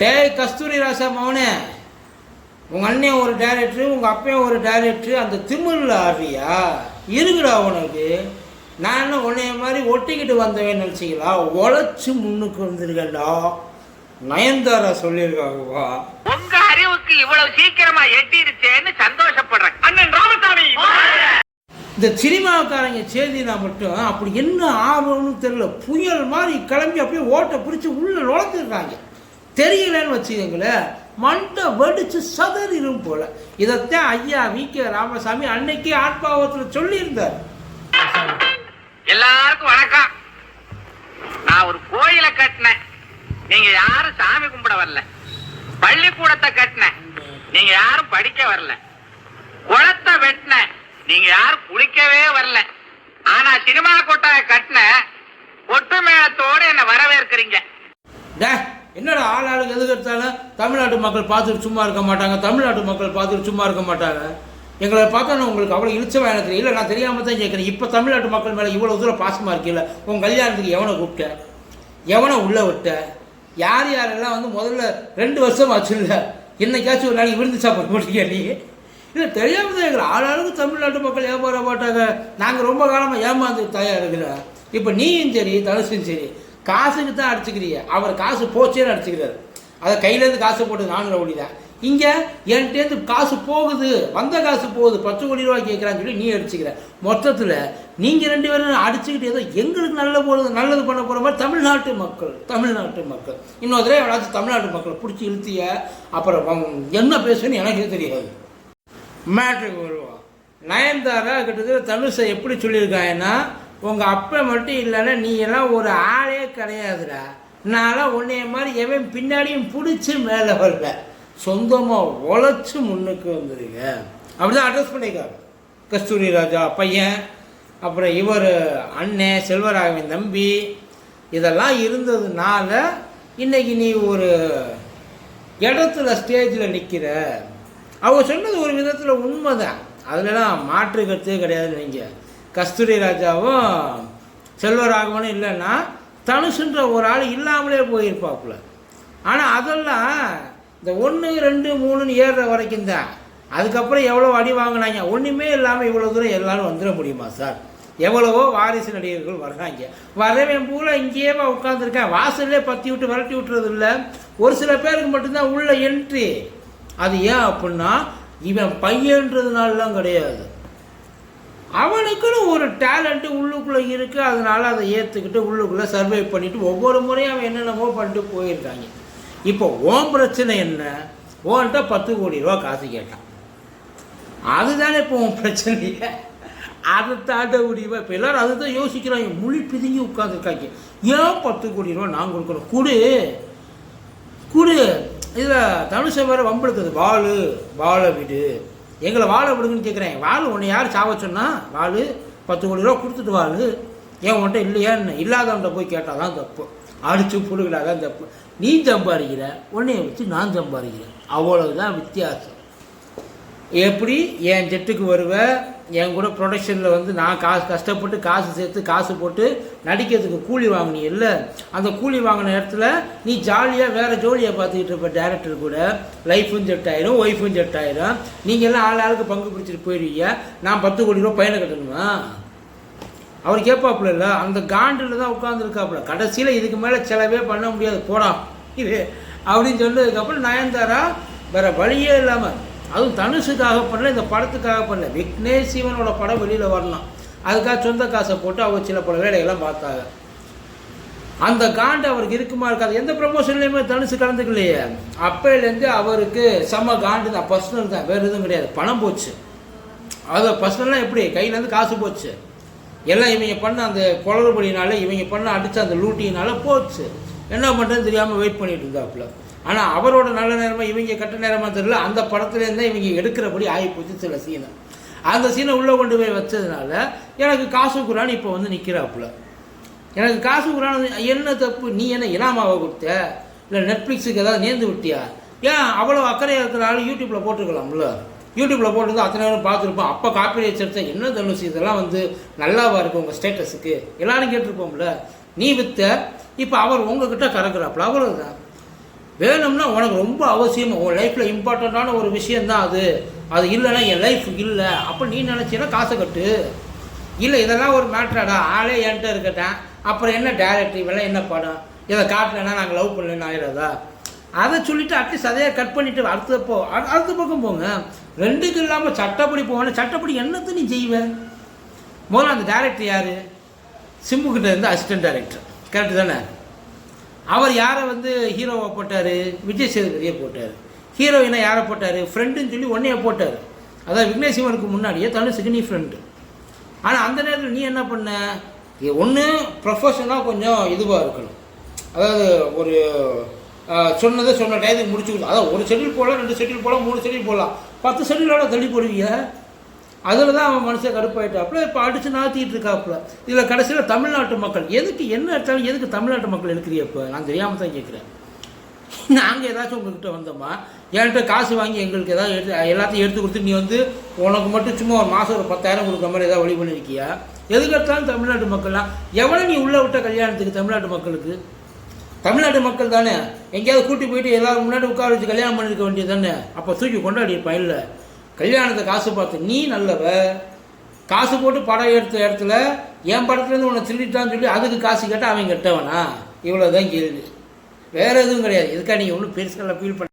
டேய் கஸ்தூரி ராசா மவனே உங்கள் அண்ணன் ஒரு டைரக்டரு உங்கள் அப்பையும் ஒரு டைரக்டரு அந்த திமிரில் ஆடுறியா? இருக்குடா உனக்கு. நான் என்ன உன்னைய மாதிரி ஒட்டிக்கிட்டு வந்தவன் நினச்சிங்களா? உழைச்சி முன்னுக்கு வந்திருக்கேன்டா. நயன்தாரா சொல்லியிருக்காங்கப்பா. உங்க அறிவுக்கு இவ்வளவு சீக்கிரமா எட்டிருச்சேன்னு சந்தோஷப்படுறேன். அண்ணன் ராமசாமி! இந்த சினிமாக்காரங்க செய்தினா மட்டும் அப்படி என்ன ஆகும்னு தெரியல. புயல் மாதிரி கிளம்பி அப்படியே ஓட்டை பிடிச்சி உள்ள நுழைஞ்சிருக்காங்க தெரியலன்னு வச்சுக்கோங்களேன் மண்டை வெடிச்சு சதறிடும் போல. இதைத்தான் ஐயா வி. கே. ராமசாமி அன்னைக்கு ஆத்மாவத்தில் சொல்லியிருந்தார். எல்லாருக்கும் வணக்கம். நான் ஒரு கோயிலை கட்டினேன். நீங்க யாரும் சாமி கும்பிட வரல. பள்ளிக்கூடத்தை கட்டினேன். நீங்க யாரும் படிக்க வரல. குளத்தை வெட்டினேன். நீங்க யாரும் குளிக்கவே வரல. ஆனா சினிமா கொட்டாய கட்டின ஒட்டு மேளத்தோடு என்ன வரவேற்கிறீங்க. டே என்னடா ஆள் ஆளுக்கு எதுக்கு எடுத்தாலும் தமிழ்நாட்டு மக்கள் பார்த்துட்டு சும்மா இருக்க மாட்டாங்க தமிழ்நாட்டு மக்கள் பார்த்துட்டு சும்மா இருக்க மாட்டாங்க. எங்களை பார்த்தோன்னா உங்களுக்கு அவ்வளோ இழிச்சவா எனக்கு தெரியல நான் தெரியாமல் தான் கேட்குறேன். இப்போ தமிழ்நாட்டு மக்கள் மேலே இவ்வளோ தூரம் பாசமாக இருக்கீல்ல? உங்கள் கல்யாணத்துக்கு எவனை கூப்பிட்ட? எவனை உள்ளே விட்ட? யார் யாரெல்லாம் வந்து முதல்ல ரெண்டு வருஷம் ஆச்சு இல்லை என்னைக்காச்சும் ஒரு நாளைக்கு விருந்து சாப்பிட போட்டீங்க நீ? இல்லை தெரியாமல் தான் எங்களை ஆளாளுக்கு தமிழ்நாட்டு மக்கள் ஏமாற மாட்டாங்க. நாங்கள் ரொம்ப காலமாக ஏமாந்து தயார் இருக்கிறோம். இப்போ நீயும் சரி தனுஷும் சரி. காசுக்கு தான் அடிச்சுக்கிறீங்க. அவர் காசு போச்சேன்னு அடிச்சுக்கிறாரு. அதை கையிலேருந்து காசு போட்டு நானும் ஒளி தான். இங்கே என்கிட்டேருந்து காசு போகுது. வந்த காசு போகுது. பத்து கோடி ரூபாய் கேட்குறான்னு சொல்லி நீ அடிச்சுக்கிற. மொத்தத்தில் நீங்கள் ரெண்டு பேரும் அடிச்சுக்கிட்டு ஏதோ எங்களுக்கு நல்ல போகிறது நல்லது பண்ண போகிற மாதிரி தமிழ்நாட்டு மக்கள் தமிழ்நாட்டு மக்கள். இன்னொரு தடவை எவனாச்சும் தமிழ்நாட்டு மக்களை பிடிச்சி இழுத்திய அப்புறம் என்ன பேசுன்னு எனக்கே தெரியாது. மேட்ருக்கு வருவோம் நயன்தாரா கிட்டத்தட்ட தனுஷை எப்படி சொல்லியிருக்காங்கன்னா உங்கள் அப்பா மட்டும் இல்லைன்னா நீ எல்லாம் ஒரு ஆளே கிடையாதுடா. நான்லாம் உன்னைய மாதிரி எவன் பின்னாடியும் பிடிச்சி மேலே வரல. சொந்தமாக உழைச்சி முன்னுக்கு வந்துருங்க அப்படிதான் அட்ரஸ் பண்ணியிருக்காங்க கஸ்தூரி ராஜா பையன் அப்புறம் இவர் அண்ணன் செல்வராகவன் தம்பி. இதெல்லாம் இருந்ததுனால இன்னைக்கு நீ ஒரு இடத்துல ஸ்டேஜில் நிற்கிற அவங்க சொன்னது ஒரு விதத்தில் உண்மை தான் அதுலலாம் மாற்று கருத்தே கிடையாதுன்னு வைங்க. கஸ்தூரி ராஜாவும் செல்வராகவனும் இல்லைன்னா தனுஷுன்ற ஒரு ஆள் இல்லாமலே போயிருப்பாப்புல. ஆனால் அதெல்லாம் இந்த ஒன்று ரெண்டு மூணுன்னு ஏறுற வரைக்கும் தான். அதுக்கப்புறம் எவ்வளோ அடி வாங்கினாங்க? ஒன்றுமே இல்லாமல் இவ்வளோ தூரம் எல்லாரும் வந்துட முடியுமா சார்? எவ்வளவோ வாரிசு நடிகர்கள் வர்றாங்க. வரவன் பூரா இங்கேயே உட்காந்துருக்கேன் வாசல்லே பற்றி விட்டு விரட்டி விட்டுறது இல்லை ஒரு சில பேருக்கு மட்டும்தான் உள்ள என்ட்ரி அது ஏன் அப்படின்னா இவன் பையன்றதுனாலலாம் கிடையாது. அவனுக்குன்னு ஒரு டேலண்ட்டு உள்ளுக்குள்ளே இருக்குது அதனால் அதை ஏற்றுக்கிட்டு உள்ளுக்குள்ளே சர்வை பண்ணிவிட்டு ஒவ்வொரு முறையும் அவன் என்னென்னமோ பண்ணிட்டு போயிருக்காங்க. இப்போ ஓன் பிரச்சனை என்ன? ஓன்ட்ட பத்து கோடி ரூபா காசு கேட்டான். அதுதானே இப்போ உன் பிரச்சனையே. அதை தாண்ட முடியுமா? இப்போ எல்லாரும் அதை தான் யோசிக்கிறாங்க. முழி பிதுங்கி உட்காந்துருக்காங்க ஏன் பத்து கோடி ரூபா நான் கொடுக்குறோம் கொடு. கொடு. இதில் தனுஷை வேறு வம்பெடுக்குது பாலு வாழை விடு. எங்களை வாழை விடுங்கன்னு கேட்குறேன் வாழ் உன்னை யார் சாவ சொன்னால் வாழ் பத்து கோடி ரூபா கொடுத்துட்டு வாழ். ஏன் உன்ட்ட இல்லையான்னு இல்லாதவன்ட்ட போய் கேட்டால் தான் தப்பு. அடித்து புடுகினா தான் தப்பு. நீ சம்பாதிக்கிற உன்னைய வச்சு நான் சம்பாதிக்கிறேன். அவ்வளவுதான் வித்தியாசம். எப்படி என் ஜெட்டுக்கு வருவ? என் கூட ப்ரொடக்ஷனில் வந்து நான் காசு கஷ்டப்பட்டு காசு சேர்த்து காசு போட்டு நடிக்கிறதுக்கு கூலி வாங்கினீ இல்லை அந்த கூலி வாங்கின இடத்துல நீ ஜாலியாக வேறு ஜோலியை பார்த்துக்கிட்டு இருப்ப டேரக்டர் கூட. லைஃபும் செட் ஆயிரும் ஒய்ஃபும் செட் ஆயிரும். நீங்கள் எல்லாம் ஆள் ஆளுக்கு பங்கு பிடிச்சிட்டு போயிடுவீங்க நான் பத்து கோடி ரூபா பயணம் கட்டணுமா? அவர் கேட்பாப்புல இல்லை? அந்த காண்டில் தான் உட்காந்துருக்காப்புல கடைசியில் இதுக்கு மேலே செலவே பண்ண முடியாது. போடா. இது அப்படின்னு சொன்னதுக்கப்புறம் நயன்தாரா வேற வழியே இல்லாமல் அதுவும் தனுஷுக்காக பண்ணல இந்த படத்துக்காக பண்ணல. விக்னேஷ் சிவனோட படம் வெளியில் வரலாம். அதுக்காக சொந்த காசை போட்டு அவங்க சில பல வேலையெல்லாம் பார்த்தாங்க. அந்த காண்டு அவருக்கு இருக்குமா இருக்காது. எந்த ப்ரமோஷன்லையுமே தனுசு கலந்துக்கலையே. அப்பையிலேருந்து அவருக்கு செம்ம காண்டு தான். பர்சனல் தான். வேறு எதுவும் கிடையாது. பணம் போச்சு. அது பர்சனல்லாம் எப்படி? கையிலேருந்து காசு போச்சு. எல்லாம் இவங்க பண்ண அந்த குளறுபடினால இவங்க பண்ண அடித்த அந்த லூட்டினால போச்சு. என்ன பண்ணுறதுன்னு தெரியாமல் வெயிட் பண்ணிட்டு இருந்தாப்புல. ஆனால் அவரோட நல்ல நேரமாக இவங்க கட்ட நேரமாக தெரியல. அந்த படத்துலேருந்து தான் இவங்க எடுக்கிறபடி ஆகி போச்சு சில சீனை. அந்த சீனை உள்ளே கொண்டு போய் வச்சதுனால எனக்கு காசு குரான் இப்போ வந்து நிற்கிறாப்புல எனக்கு காசு குரான் என்ன தப்பு? நீ என்ன இனாமாவை கொடுத்த? இல்லை நெட்ஃப்ளிக்ஸுக்கு ஏதாவது நேர்ந்து விட்டியா? ஏன் அவ்வளோ அக்கறையாக இருக்கிற ஆள் யூடியூப்பில் போட்டுக்கலாம்ல யூடியூப்பில் போட்டு அத்தனை நேரம் பார்த்துருப்போம். அப்போ காப்பி ரைட்ஸ் என்ன தனுசு இதெல்லாம் வந்து நல்லாவா இருக்கும் உங்கள் ஸ்டேட்டஸுக்கு எல்லாரும் கேட்டிருப்போம்ல. நீ வித்த இப்போ அவர் உங்ககிட்ட கறக்குறாப்புல. அவ்வளோதான் வேணும்னா உனக்கு ரொம்ப அவசியம் உன் லைஃப்பில் இம்பார்ட்டண்ட்டான ஒரு விஷயந்தான் அது. அது இல்லைன்னா என் லைஃப் இல்லை. அப்போ நீ நினச்சின்னா காசை கட்டு. இல்லை இதெல்லாம் ஒரு மேட்ராடா ஆளே என்கிட்ட இருக்கட்டேன் அப்புறம் என்ன டேரக்டர் இவெல்லாம் என்ன படம்? இதை காட்டலைன்னா நாங்கள் லவ் பண்ணலன்னு ஆயிடாதா? அதை சொல்லிட்டு அட்லீஸ்ட் அதையே கட் பண்ணிவிட்டு அடுத்த போ அடுத்த பக்கம் போங்க. ரெண்டுக்கு இல்லாமல் சட்டப்படி போவேன் சட்டப்படி என்னத்தை நீ செய்வ? முதல்ல அந்த டேரக்டர் யார்? சிம்புக்கிட்ட இருந்து அசிஸ்டன்ட் டேரக்டர் கரெக்டு தானே? அவர் யாரை வந்து ஹீரோவை போட்டார்? விஜய் சேதுபதியை போட்டார். ஹீரோயினை யாரை போட்டார்? ஃப்ரெண்டுன்னு சொல்லி ஒன்றைய போட்டார். அதான் விக்னேஷ் சிவனுக்கு முன்னாடியே தனுஷுக்கு நீ ஃப்ரெண்டு ஆனால் அந்த நேரத்தில் நீ என்ன பண்ண? ஒன்று ப்ரொஃபஷனாக கொஞ்சம் இதுவாக இருக்கணும். அதாவது ஒரு சொன்னதை சொன்ன டயத்துக்கு முடிச்சு அதாவது ஒரு செட்டில் போகலாம் ரெண்டு செட்டில் போகலாம் மூணு செட்டில் போடலாம். பத்து செட்டிலோட தள்ளி போடுவீங்க. அதில் தான் அவன் மனுஷன் கடுப்பாயிட்டாப்புல இப்போ அடித்து நாத்திட்டு இருக்காப்புல. இதில் கடைசியில் தமிழ்நாட்டு மக்கள் எதுக்கு என்ன எடுத்தாலும் எதுக்கு தமிழ்நாட்டு மக்கள் எடுக்கிறீ இப்போ? நான் தெரியாமல் தான் கேட்குறேன் நாங்கள் ஏதாச்சும் உங்ககிட்ட வந்தோமா? என்கிட்ட காசு வாங்கி எங்களுக்கு ஏதாவது எடுத்து எல்லாத்தையும் எடுத்து கொடுத்து நீ வந்து உனக்கு மட்டும் சும்மா ஒரு மாதம் ஒரு பத்தாயிரம் கொடுக்குற மாதிரி ஏதாவது வழி பண்ணியிருக்கியா எதுக்கு எடுத்தாலும் தமிழ்நாட்டு மக்கள்லாம் எவ்வளோ நீ உள்ளே விட்ட கல்யாணத்துக்கு தமிழ்நாட்டு மக்களுக்கு? தமிழ்நாட்டு மக்கள் தானே? எங்கேயாவது கூட்டி போயிட்டு எல்லாரும் முன்னாடி உட்கார வச்சு கல்யாணம் பண்ணிருக்க வேண்டியது தானே? அப்போ தூக்கி கொண்டாடி இருப்பான் இல்லை? கல்யாணத்தை காசு பார்த்து நீ நல்லவ காசு போட்டு படம் எடுத்த இடத்துல என் படத்துலேருந்து உன்னை திருடிட்டான்னு சொல்லி அதுக்கு காசு கேட்டால் அவன் கெட்டவனா? இவ்வளோதான் கேள்வி. வேறு எதுவும் கிடையாது. இதுக்காக நீங்கள் ஒன்றும் பெருசாக ஃபீல் பண்ண